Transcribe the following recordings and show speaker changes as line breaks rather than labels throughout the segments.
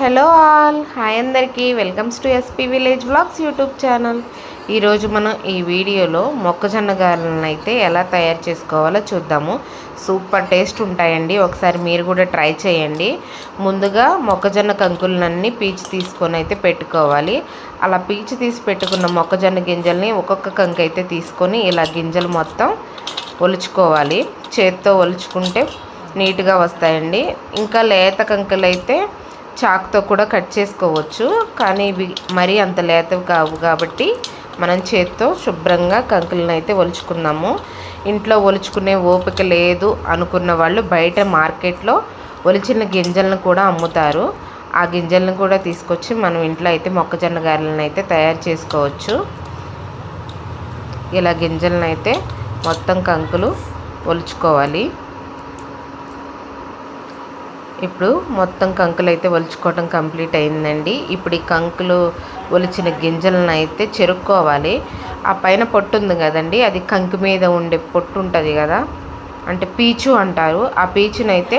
Hello all hi అందరికీ. Welcomes to SP Village Blogs YouTube channel. ఈరోజు మనం ఈ వీడియోలో మొక్కజొన్న గారెలను అయితే ఎలా తయారు చేసుకోవాలో చూద్దాము. సూపర్ టేస్ట్ ఉంటాయండి. ఒకసారి మీరు కూడా ట్రై చేయండి. ముందుగా మొక్కజొన్న కంకులన్నీ పీచు తీసుకొని అయితే పెట్టుకోవాలి. అలా పీచు తీసి పెట్టుకున్న మొక్కజొన్న గింజల్ని ఒక్కొక్క కంకు అయితే తీసుకొని ఇలా గింజలు మొత్తం ఒలుచుకోవాలి. చేత్తో ఒలుచుకుంటే నీట్గా వస్తాయండి. ఇంకా లేత కంకులు అయితే చాకుతో కూడా కట్ చేసుకోవచ్చు. కానీ ఇవి మరీ అంత లేతవి కావు కాబట్టి మనం చేత్తో శుభ్రంగా కంకులను అయితే ఒలుచుకున్నాము. ఇంట్లో ఒలుచుకునే ఓపిక లేదు అనుకున్న వాళ్ళు బయట మార్కెట్లో ఒలిచిన గింజలను కూడా అమ్ముతారు. ఆ గింజలను కూడా తీసుకొచ్చి మనం ఇంట్లో అయితే మొక్కజొన్న గారెలను అయితే తయారు చేసుకోవచ్చు. ఇలా గింజలను అయితే మొత్తం కంకులు ఒలుచుకోవాలి. ఇప్పుడు మొత్తం కంకులు అయితే ఒలుచుకోవటం కంప్లీట్ అయిందండి. ఇప్పుడు ఈ కంకులు ఒలిచిన గింజలను అయితే చెరుక్కోవాలి. ఆ పైన పొట్టు ఉంది కదండి అది కంకు మీద ఉండే పొట్టు ఉంటుంది కదా అంటే పీచు అంటారు. ఆ పీచునైతే అయితే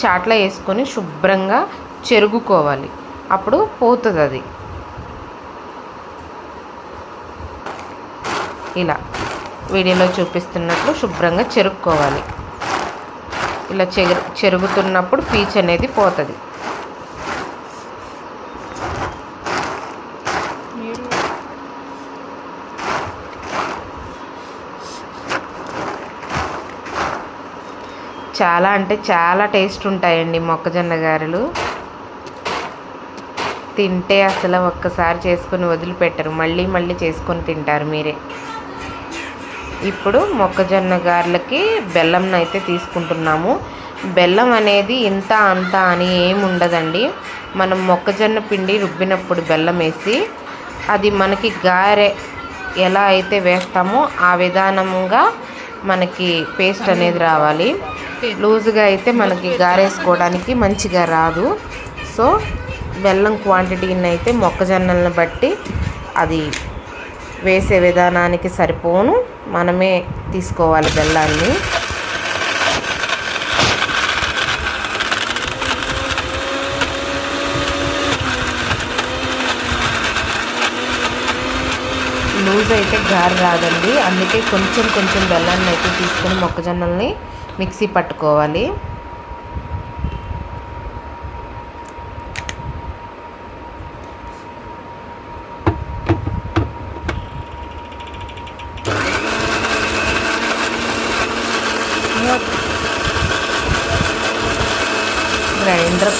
చాట్లో వేసుకొని శుభ్రంగా చెరుగుకోవాలి. అప్పుడు పోతుంది అది ఇలా వీడియోలో చూపిస్తున్నట్లు శుభ్రంగా చెరుక్కోవాలి. ఇలా చెరు చెరుగుతున్నప్పుడు పీచ్ అనేది పోతుంది. చాలా అంటే చాలా టేస్ట్ ఉంటాయండి మొక్కజొన్న గారెలు. తింటే అసలు ఒక్కసారి చేసుకొని వదిలిపెట్టరు. మళ్ళీ మళ్ళీ చేసుకొని తింటారు మీరే. ఇప్పుడు మొక్కజొన్న గారెలకి బెల్లం అయితే తీసుకుంటున్నాము. బెల్లం అనేది ఇంత అంత అని ఏమి ఉండదండి. మనం మొక్కజొన్న పిండి రుబ్బినప్పుడు బెల్లం వేసి అది మనకి గారె ఎలా అయితే వేస్తామో ఆ విధానంగా మనకి పేస్ట్ అనేది రావాలి. లూజుగా అయితే మనకి గారేసుకోవడానికి మంచిగా రాదు. సో బెల్లం క్వాంటిటీని అయితే మొక్కజొన్నలను బట్టి అది వేసే విధానానికి సరిపోను. మనమే తీసుకోవాలి బెల్లాన్ని. లూజ్ అయితే గారి రాదండి. అందుకే కొంచెం కొంచెం బెల్లాన్ని అయితే తీసుకొని మొక్కజొన్నల్ని మిక్సీ పట్టుకోవాలి.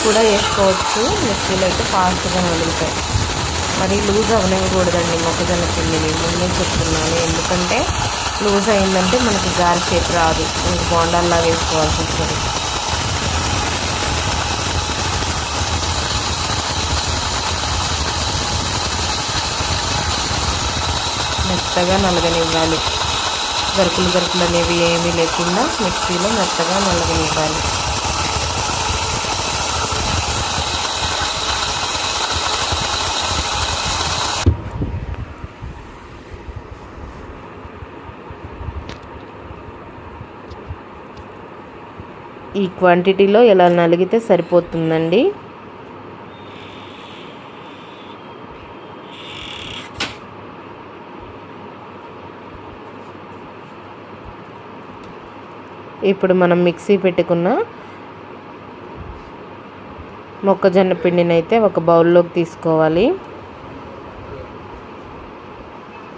కూడా వేసుకోవచ్చు. మిక్సీలో అయితే ఫాస్ట్గా నలుగుతాయి మరి లూజ్ అవనివ్వకూడదండి మొక్కజొన్న పిండిని. ముందే చెప్తున్నాను. ఎందుకంటే లూజ్ అయిందంటే మనకి గారి షేప్ రాదు. ఇంక బోండాల్లా వేసుకోవాల్సి వస్తుంది. మెత్తగా నలగనివ్వాలి. గరుకులు గరుకులు అనేవి ఏమీ లేకుండా మిక్సీలో మెత్తగా నలగనివ్వాలి. ఈ క్వాంటిటీలో ఇలా నలిగితే సరిపోతుందండి? ఇప్పుడు మనం మిక్సీ పెట్టుకున్న మొక్కజొన్న పిండిని అయితే ఒక బౌల్లోకి తీసుకోవాలి.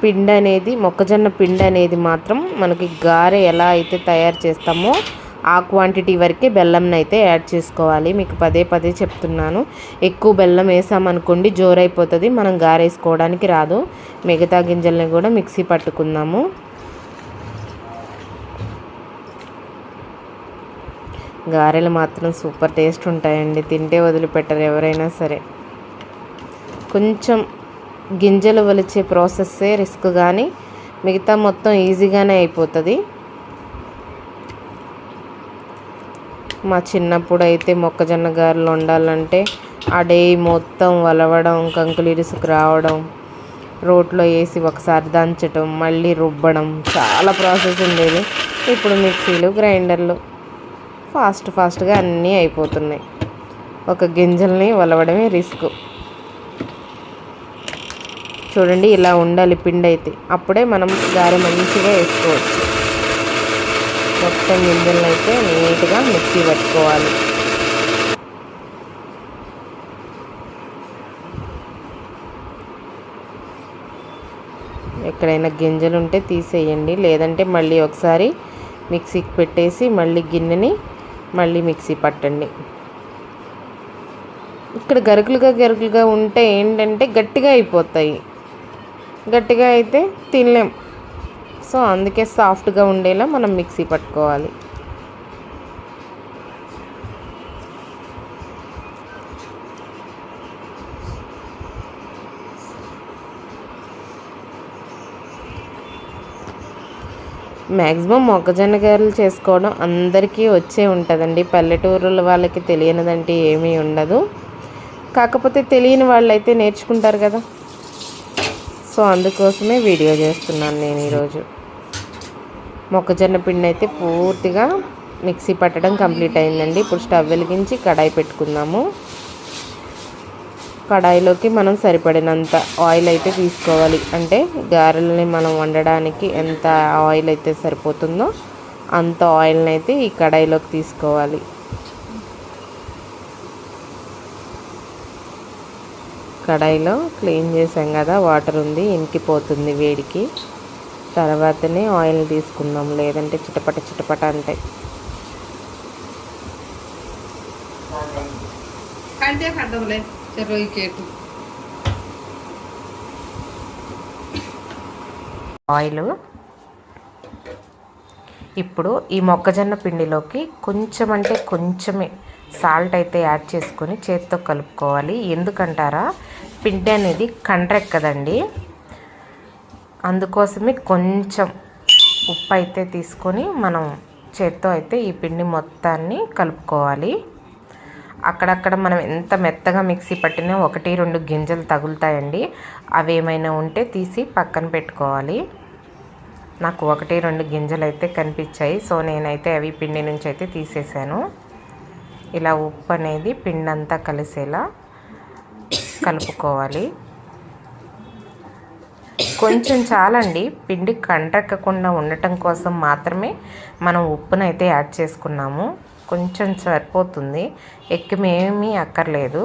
పిండి అనేది మొక్కజొన్న పిండి అనేది మాత్రం మనకి గారె ఎలా అయితే తయారు చేస్తామో ఆ క్వాంటిటీ వరకే బెల్లంని అయితే యాడ్ చేసుకోవాలి. మీకు పదే పదే చెప్తున్నాను. ఎక్కువ బెల్లం వేసామనుకోండి జోరైపోతుంది. మనం గారేసుకోవడానికి రాదు. మిగతా గింజల్ని కూడా మిక్సీ పట్టుకుందాము. గారెలు మాత్రం సూపర్ టేస్ట్ ఉంటాయండి. తింటే వదిలిపెట్టరు ఎవరైనా సరే. కొంచెం గింజలు వలిచే ప్రాసెస్సే రిస్క్ కానీ మిగతా మొత్తం ఈజీగానే అయిపోతుంది. మా చిన్నప్పుడు అయితే మొక్కజొన్న గారెలు వండాలంటే ఆ డే మొత్తం వలవడం కంకులు ఇరుసుకు రావడం రోట్లో వేసి ఒకసారి దంచటం మళ్ళీ రుబ్బడం చాలా ప్రాసెస్ ఉండేది. ఇప్పుడు మిక్సీలు గ్రైండర్లు ఫాస్ట్ ఫాస్ట్గా అన్నీ అయిపోతున్నాయి. ఒక గింజల్ని వలవడమే రిస్క్. చూడండి ఇలా ఉండాలి పిండి అయితే. అప్పుడే మనం గారె మంచిగా వేసుకోవచ్చు. మొత్తం గింజలను అయితే నీట్గా మిక్సీ పట్టుకోవాలి. ఎక్కడైనా గింజలు ఉంటే తీసేయండి లేదంటే మళ్ళీ ఒకసారి మిక్సీకి పెట్టేసి మళ్ళీ గిన్నెని మళ్ళీ మిక్సీ పట్టండి. ఇక్కడ గరుకులుగా గరుకులుగా ఉంటే ఏంటంటే గట్టిగా అయిపోతాయి. గట్టిగా అయితే తినలేం. సో అందుకే సాఫ్ట్గా ఉండేలా మనం మిక్సీ పట్టుకోవాలి. మ్యాక్సిమం మొక్కజొన్న గారెలు చేసుకోవడం అందరికీ వచ్చే ఉంటుందండి. పల్లెటూరుల వాళ్ళకి తెలియనిదంటే ఏమీ ఉండదు. కాకపోతే తెలియని వాళ్ళైతే నేర్చుకుంటారు కదా. సో అందుకోసమే వీడియో చేస్తున్నాను నేను ఈరోజు. మొక్కజొన్న పిండి అయితే పూర్తిగా మిక్సీ పట్టడం కంప్లీట్ అయిందండి. ఇప్పుడు స్టవ్ వెలిగించి కడాయి పెట్టుకుందాము. కడాయిలోకి మనం సరిపడినంత ఆయిల్ అయితే తీసుకోవాలి. అంటే గారెలని మనం వండడానికి ఎంత ఆయిల్ అయితే సరిపోతుందో అంత ఆయిల్ని అయితే ఈ కడాయిలోకి తీసుకోవాలి. కడాయిలో క్లీన్ చేసాం కదా వాటర్ ఉంది ఇంకిపోతుంది వేడికి. తర్వాతనే ఆయిల్ తీసుకుందాం లేదంటే చిటపట చిటపట
కంటే చెరువు కేటు.
ఆయిల్. ఇప్పుడు ఈ మొక్కజొన్న పిండిలోకి కొంచెం అంటే కొంచెమే సాల్ట్ అయితే యాడ్ చేసుకొని చేతితో కలుపుకోవాలి. ఎందుకంటారా? పిండి అనేది కండ్రెక్కదండి. అందుకోసమే కొంచెం ఉప్పు అయితే తీసుకొని మనం చేత్తో అయితే ఈ పిండి మొత్తాన్ని కలుపుకోవాలి. అక్కడక్కడ మనం ఎంత మెత్తగా మిక్సీ పట్టినా ఒకటి రెండు గింజలు తగులుతాయండి. అవి ఏమైనా ఉంటే తీసి పక్కన పెట్టుకోవాలి. నాకు ఒకటి రెండు గింజలు అయితే కనిపించాయి. సో నేనైతే అవి పిండి నుంచి అయితే తీసేసాను. ఇలా ఉప్పు అనేది పిండి అంతా కలిసేలా కలుపుకోవాలి. కొంచెం చాలండి. పిండి కంటక్కకుండా ఉండటం కోసం మాత్రమే మనం ఉప్పునైతే యాడ్ చేసుకున్నాము. కొంచెం సరిపోతుంది. ఎక్కువేమీ అక్కర్లేదు.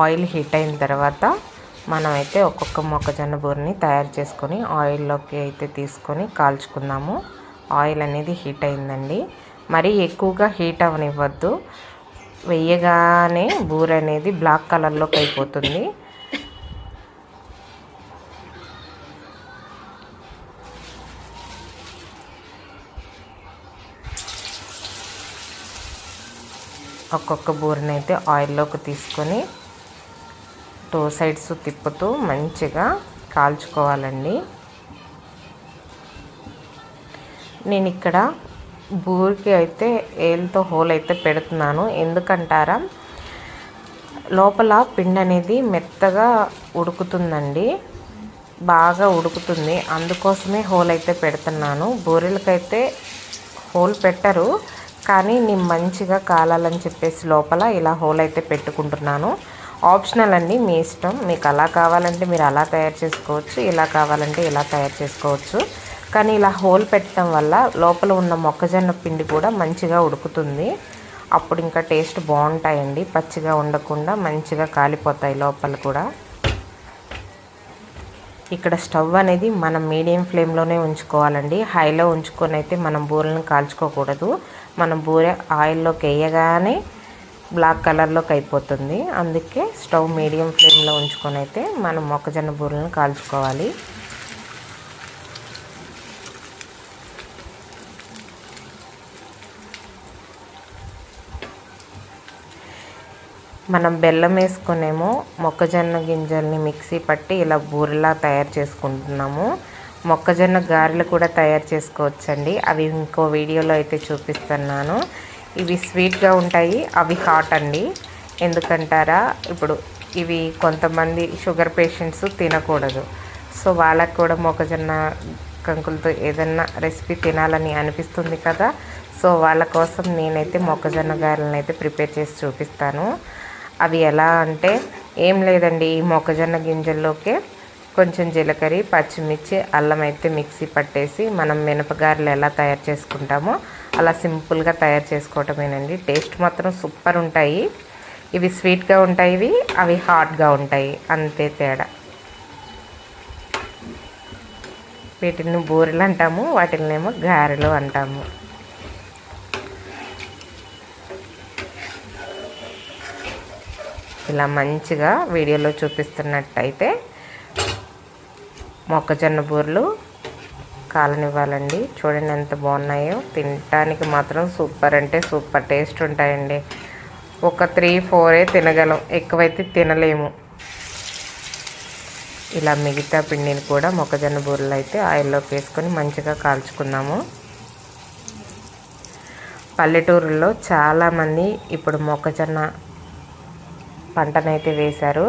ఆయిల్ హీట్ అయిన తర్వాత మనమైతే ఒక్కొక్క మొక్కజొన్న బూరిని తయారు చేసుకొని ఆయిల్లోకి అయితే తీసుకొని కాల్చుకుందాము. ఆయిల్ అనేది హీట్ అయిందండి. మరీ ఎక్కువగా హీట్ అవనివ్వద్దు. వెయ్యగానే బూర అనేది బ్లాక్ కలర్లోకి అయిపోతుంది. ఒక్కొక్క బూరనైతే అయితే ఆయిల్లోకి తీసుకొని టూ సైడ్స్ తిప్పుతూ మంచిగా కాల్చుకోవాలండి. నేను ఇక్కడ బూరికి అయితే ఏళ్ళతో హోల్ అయితే పెడుతున్నాను. ఎందుకంటారా? లోపల పిండి అనేది మెత్తగా ఉడుకుతుందండి. బాగా ఉడుకుతుంది. అందుకోసమే హోల్ అయితే పెడుతున్నాను. బూరెలకైతే హోల్ పెట్టరు. కానీ నేను మంచిగా కాలాలని చెప్పేసి లోపల ఇలా హోల్ అయితే పెట్టుకుంటున్నాను. ఆప్షనల్ అండి మీ ఇష్టం. మీకు అలా కావాలంటే మీరు అలా తయారు చేసుకోవచ్చు ఇలా కావాలంటే ఇలా తయారు చేసుకోవచ్చు. కానీ ఇలా హోల్ పెట్టడం వల్ల లోపల ఉన్న మొక్కజొన్న పిండి కూడా మంచిగా ఉడుకుతుంది. అప్పుడు ఇంకా టేస్ట్ బాగుంటాయండి. పచ్చిగా ఉండకుండా మంచిగా కాలిపోతాయి లోపల కూడా. ఇక్కడ స్టవ్ అనేది మనం మీడియం ఫ్లేమ్లోనే ఉంచుకోవాలండి. హైలో ఉంచుకొని అయితే మనం బూరెలను కాల్చుకోకూడదు. మనం బూరె ఆయిల్లోకి వేయగానే బ్లాక్ కలర్లోకి అయిపోతుంది. అందుకే స్టవ్ మీడియం ఫ్లేమ్లో ఉంచుకొని అయితే మనం మొక్కజొన్న బూరెలను కాల్చుకోవాలి. మనం బెల్లం వేసుకునేమో మొక్కజొన్న గింజల్ని మిక్సీ పట్టి ఇలా బూరెలా తయారు చేసుకుంటున్నాము. మొక్కజొన్న గారెలు కూడా తయారు చేసుకోవచ్చండి. అవి ఇంకో వీడియోలో అయితే చూపిస్తున్నాను. ఇవి స్వీట్గా ఉంటాయి. అవి హాట్ అండి. ఎందుకంటారా? ఇప్పుడు ఇవి కొంతమంది షుగర్ పేషెంట్స్ తినకూడదు. సో వాళ్ళకు కూడా మొక్కజొన్న కంకులతో ఏదన్నా రెసిపీ తినాలని అనిపిస్తుంది కదా? సో వాళ్ళ కోసం నేనైతే మొక్కజొన్న గారెలను అయితే ప్రిపేర్ చేసి చూపిస్తాను. అవి ఎలా అంటే ఏం లేదండి ఈ మొక్కజొన్న గింజల్లోకే కొంచెం జీలకర్ర పచ్చిమిర్చి అల్లం అయితే మిక్సీ పట్టేసి మనం మినపగారెలు ఎలా తయారు చేసుకుంటామో అలా సింపుల్గా తయారు చేసుకోవటమేనండి. టేస్ట్ మాత్రం సూపర్ ఉంటాయి. ఇవి స్వీట్గా ఉంటాయి ఇవి అవి హాట్గా ఉంటాయి. అంతే తేడా. వీటిని బూరెలు అంటాము వాటినేమో గారెలు అంటాము. ఇలా మంచిగా వీడియోలో చూపిస్తున్నట్టయితే మొక్కజొన్న బూరెలు కాలనివ్వాలండి. చూడండి ఎంత బాగున్నాయో. తినటానికి మాత్రం సూపర్ అంటే సూపర్ టేస్ట్ ఉంటాయండి. ఒక త్రీ ఫోరే తినగలం. ఎక్కువైతే తినలేము. ఇలా మిగతా పిండిని కూడా మొక్కజొన్న బూరెలు అయితే ఆయిల్లోకి వేసుకొని మంచిగా కాల్చుకున్నాము పల్లెటూరులో చాలామంది ఇప్పుడు మొక్కజొన్న పంటనైతే వేశారు.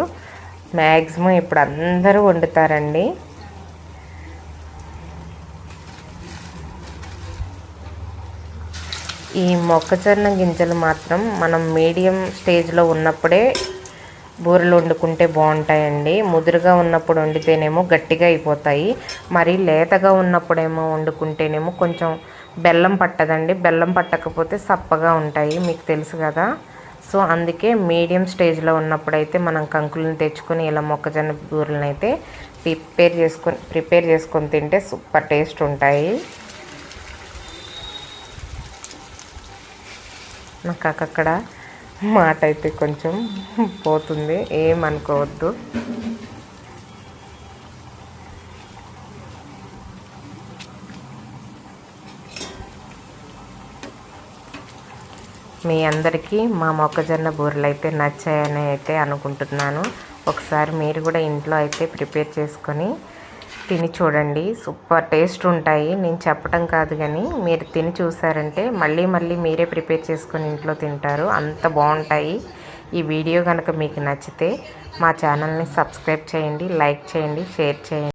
మ్యాక్సిమం ఇప్పుడు అందరూ వండుతారండి. ఈ మొక్కజొన్న గింజలు మాత్రం మనం మీడియం స్టేజ్లో ఉన్నప్పుడే బూరెలు వండుకుంటే బాగుంటాయండి. ముదురుగా ఉన్నప్పుడు వండితేనేమో గట్టిగా అయిపోతాయి. మరి లేతగా ఉన్నప్పుడేమో వండుకుంటేనేమో కొంచెం బెల్లం పట్టదండి. బెల్లం పట్టకపోతే సప్పగా ఉంటాయి మీకు తెలుసు కదా. సో అందుకే మీడియం స్టేజ్లో ఉన్నప్పుడైతే మనం కంకులను తెచ్చుకొని ఇలా మొక్కజొన్న బూరెలను అయితే ప్రిపేర్ చేసుకొని ప్రిపేర్ చేసుకొని తింటే సూపర్ టేస్ట్ ఉంటాయి. నాకు అక్కడ మాట అయితే కొంచెం పోతుంది. ఏమనుకోవద్దు. మీ అందరికీ మా మొక్కజొన్న బూరెలు అయితే నచ్చాయని అయితే అనుకుంటున్నాను. ఒకసారి మీరు కూడా ఇంట్లో అయితే ప్రిపేర్ చేసుకొని తిని చూడండి. సూపర్ టేస్ట్ ఉంటాయి. నేను చెప్పటం కాదు కానీ మీరు తిని చూసారంటే మళ్ళీ మళ్ళీ మీరే ప్రిపేర్ చేసుకొని ఇంట్లో తింటారు. అంత బాగుంటాయి. ఈ వీడియో కనుక మీకు నచ్చితే మా ఛానల్ని సబ్స్క్రైబ్ చేయండి లైక్ చేయండి షేర్ చేయండి.